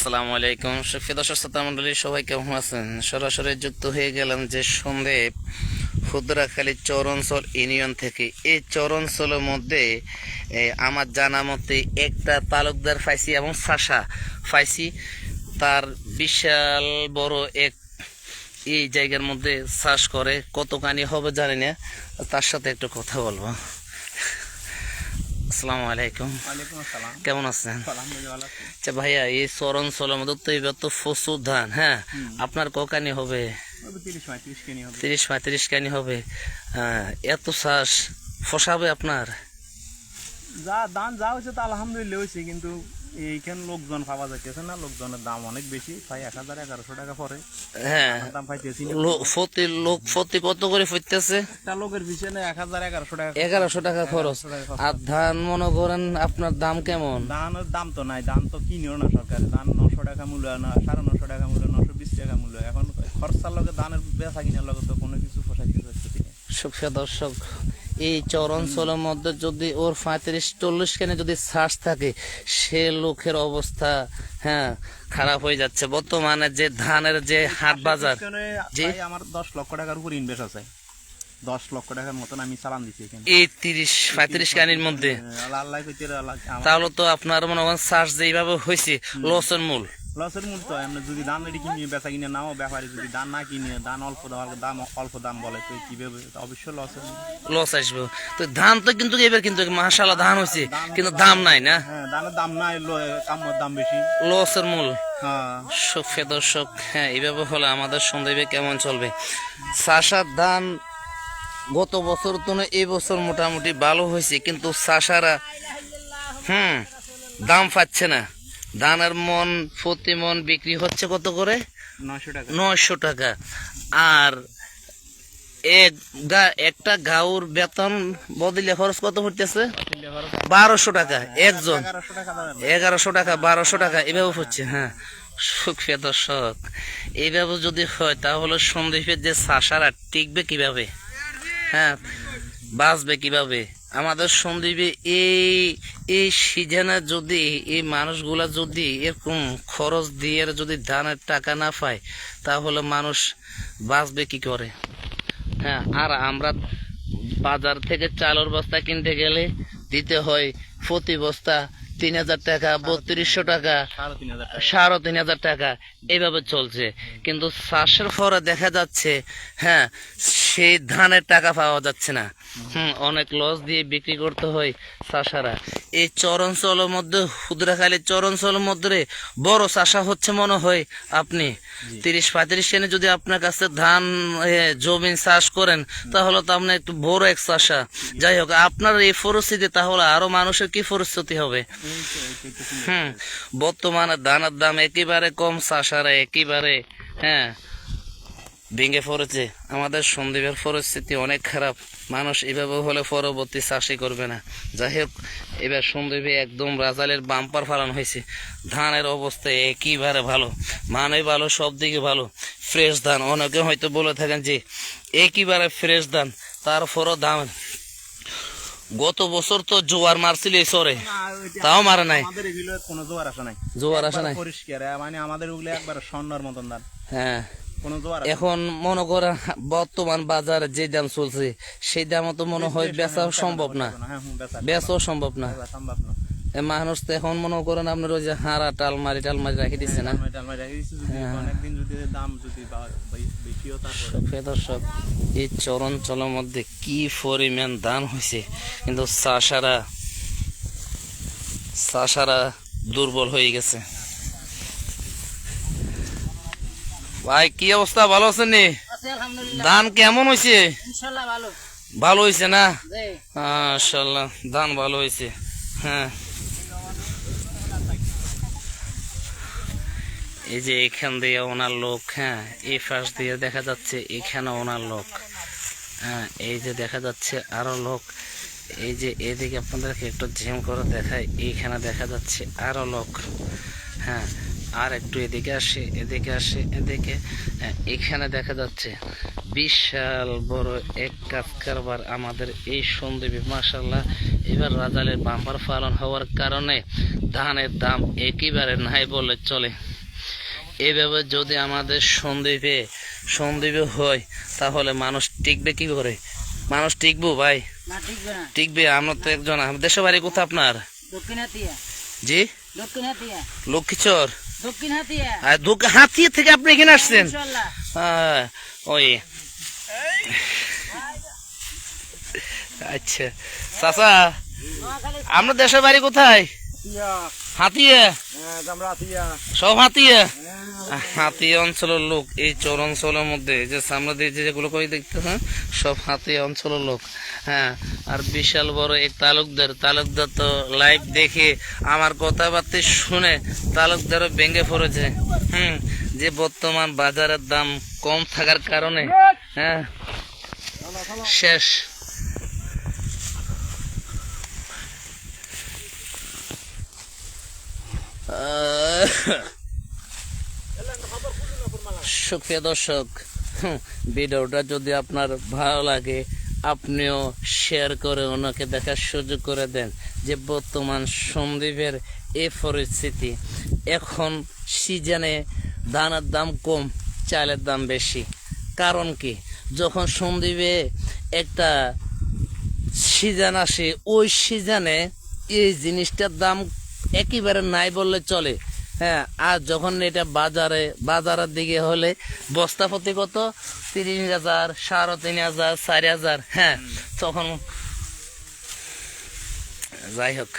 আসসালামু আলাইকুম। সুফি দর্শক শ্রোতা মন্ডলী সবাই কেমন আছেন? সরাসরি যুক্ত হয়ে গেলাম যে সন্দেহ ক্ষুদ্রাখালী চৌরঞ্চল ইউনিয়ন থেকে। এই চৌরঞ্চলের মধ্যে আমার জানা মতে একটা তালুকদার ফাইসি এবং শাসা ফাইসি, তার বিশাল বড় এক এই জায়গার মধ্যে চাষ করে। কতখানি হবে জানি না, তার সাথে একটু কথা বলব। আসসালামু আলাইকুম। কেমন আছেন? আচ্ছা ভাইয়া এই চরণ চলের মধ্যে তো এবার তো প্রচুর ধান হ্যাঁ? আপনার ককানি হবে? তিরিশ পঁয়ত্রিশ কেনি হবে। কানি হবে। হ্যাঁ, এত শ্বাস ফসাবে আপনার? যা দান যা হয়েছে তা আলহামদুলিল্লাহ হয়েছে কিন্তু এইখানে লোকজন পাওয়া যাইতেছে না লোকজনের দাম অনেক বেশি প্রায় এক হাজার এগারোশো টাকা পরে হ্যাঁ দাম পাইতেছি প্রতি লোক প্রতি কত করে ফুটতেছে একটা লোকের পিছনে এক হাজার এগারোশো টাকা এগারোশো টাকা খরচ। আর ধান মনে করেন আপনার দাম কেমন? ধানের দাম তো নাই ধান তো কিনেও না সরকার। ধান নশো টাকা মূল্য না সাড়ে নশো টাকা মূল্য নশো বিশ টাকা মূল্য। এখন খরচার লগে ধানের বেচা কিনার লগে তো কোনো কিছু দর্শক এই চরঞ্চলের মধ্যে যদি ওর পঁয়ত্রিশ চল্লিশ খানে যদি শ্বাস থাকে সে লোকের অবস্থা হ্যাঁ খারাপ হয়ে যাচ্ছে। বর্তমানে যে ধানের যে হাট বাজার। প্রায় আমার দশ লক্ষ টাকার উপর ইনভেস্ট আছে। দশ লক্ষ টাকার মতন আমি চালান দিচ্ছি এই তিরিশ পঁয়ত্রিশ কানির মধ্যে। তাহলে তো আপনার মনে হয় চাষ যেইভাবে হয়েছে লসের মূল। লসের মূল তো আমরা যদি ধান রেডি কিনে বেচা কিনে নাও ব্যাপারে যদি ধান না কিনে ধান অল্প দাম দাম অল্প দাম বলে তো কীভাবে অবশ্যই লসের লস আসবে। তো ধান তো কিন্তু এবার কিন্তু মাসালা ধান হয়েছে কিন্তু দাম নাই না? হ্যাঁ ধানের দাম নাই কাম্যর দাম বেশি। লসের মূল? হ্যাঁ। সুখে দর্শক হ্যাঁ এইভাবে হলে আমাদের সন্দেহে কেমন চলবে। চাষার ধান গত বছর তো এই বছর মোটামুটি ভালো হয়েছে কিন্তু চাষারা হুম দাম পাচ্ছে না। ধানের মন প্রতি মন বিক্রি হচ্ছে কত করে? নয়শো টাকা। আর একটা গাউর বেতন বদলে খরচ কত হচ্ছে বারোশো টাকা একজন। এগারোশো টাকা এগারোশো টাকা বারোশো টাকা এভাবে হচ্ছে হ্যাঁ। সুখে দর্শক এইভাবে যদি হয় তাহলে সন্দীপের যে চাষারা টিকবে কীভাবে? হ্যাঁ বাঁচবে কীভাবে? আমাদের সন্দীপে এই এই সিজনে যদি এই মানুষগুলা যদি এরকম খরচ দিয়ে যদি ধানের টাকা না পায় তাহলে মানুষ বাঁচবে কি করে? হ্যাঁ আর আমরা বাজার থেকে চালের বস্তা কিনতে গেলে দিতে হয় প্রতি বস্তা তিন হাজার টাকা বত্রিশশো টাকা সাড়ে তিন হাজার টাকা। এইভাবে চলছে। কিন্তু চাষের পরে দেখা যাচ্ছে হ্যাঁ সেই ধানের টাকা পাওয়া যাচ্ছে না। হুম অনেক লস দিয়ে বিক্রি করতে হয় চাষারা। এই চরঞ্চলের মধ্যে ক্ষুদ্রাখালী চরঞ্চলের মধ্যে বড় চাষা হচ্ছে মনে হয় আপনি। তিরিশ পঁয়ত্রিশ সেনে যদি আপনার কাছে ধান এ, জমি চাষ করেন তাহলে তো আপনার একটু বড় এক চাষা। যাই হোক আপনার এই পরিস্থিতি তাহলে আরও মানুষের কি পরিস্থিতি হবে? হুম বর্তমানে ধানের দাম একেবারে কম চাষারা একেবারে হ্যাঁ। ভেঙে পড়েছে। আমাদের সন্দীপের পরিস্থিতি অনেক খারাপ। মানুষ এভাবে হলে পরবর্তী চাষই করবে না। যাই হোক এবার সন্দীপে একদম রাজালের বাম্পার ফালানো হয়েছে। ধানের অবস্থা একেবারে ভালো। মানে ভালো সব দিকে ভালো। ফ্রেশ ধান। অনেকে হয়তো বলে থাকেন যে একেবারে ফ্রেশ ধান। তারপরও দাম গত বছর তো জোয়ার মারছিল এই সরে তাও মারা নাই। আমাদের এগুলো কোনো জোয়ার আসা নাই। জোয়ার আসা নাই। পরিষ্কার। মানে আমাদের ওগুলো একবার স্বর্ণর মতন ধান। হ্যাঁ। এখন মনে করেন বর্তমান বাজার যে দাম চলছে সেই দাম তো মনে হয় বেচা সম্ভব না হ্যাঁ বেচা বেচাও সম্ভব না। না। মানুষ তো এখন মনে করেন আপনার ওই যে হাড়া টালমারি টালমারি রাখি দিচ্ছে না? বেশিও তারপরে। প্রিয় দর্শক এই চরঞ্চলের মধ্যে কি পরিমাণ দান হয়েছে? কিন্তু চাষারা চাষারা দুর্বল হয়ে গেছে। ভাই কি অবস্থা? ভালো আছেন নি? ধান কেমন হয়েছে ভালো। হয়েছে না? মাশাল্লাহ ধান ভালো হয়েছে হ্যাঁ। এই যে এখান দিয়ে ওনার লোক হ্যাঁ এই পাশ দিয়ে দেখা যাচ্ছে এখানে ওনার লোক। হ্যাঁ এই যে দেখা যাচ্ছে আরও লোক। এই যে এদিকে আপনাদেরকে একটু ঝিম করে দেখায় এইখানে দেখা যাচ্ছে আরও লোক। হ্যাঁ আর একটু এদিকে আসে এদিকে আসে এদিকে। হ্যাঁ, এখানে দেখা যাচ্ছে বিশাল বড় এক কাজ কারবার আমাদের এই সন্দীপী মাসাল্লাহ এবার রাজালের বাম্পার পালন হওয়ার কারণে ধানের দাম একেবারে নাই বলে চলে। এভাবে যদি আমাদের সন্দীপে সন্দ্বীপে হয় তাহলে মানুষ টিকবে কি করে? মানুষ টিকবো ভাই? টিকবে আমরা তো একজন দেশের বাড়ি কোথা আপনার? জি? লক্ষ্মীচর? দক্ষিণ হাতিয়া। আর থেকে আপনি এখানে আসছেন? হ্যাঁ ওই। আচ্ছা। চাচা আমরা দেশের বাড়ি কোথায়? হাতিয়ে। সব হাতিয়ে? হাতি অঞ্চলের লোক এই চর অঞ্চলের মধ্যে যে সামনে দিয়ে যেগুলো করে দেখতেছেন সব হাতি অঞ্চলের লোক হ্যাঁ? আর বিশাল বড় এক তালুকদার তালুকদার তো লাইভ দেখে আমার কথাবার্তা শুনে তালুকদারও ভেঙে পড়েছে হুম? যে বর্তমান বাজারের দাম কম থাকার কারণে হ্যাঁ? শেষ। আহ, সুপ্রিয় দর্শক ভিডিওটা যদি আপনার ভালো লাগে, আপনিও শেয়ার করে ওনাকে দেখার সুযোগ করে দেন যে বর্তমান সন্দীপের এই পরিস্থিতি। এখন সিজনে ধানের দাম কম, চালের দাম বেশি। কারণ কি? যখন সন্দীপে একটা সিজন আসে, ওই সিজনে এই জিনিসটার দাম একেবারে নাই বললে চলে। হ্যাঁ আর যখন এটা বাজারে, বাজারের দিকে হলে বস্তা প্রতি কত? তিরিশ হাজার, সাড়ে তিন হাজার, চারি হাজার হ্যাঁ তখন যাই হোক।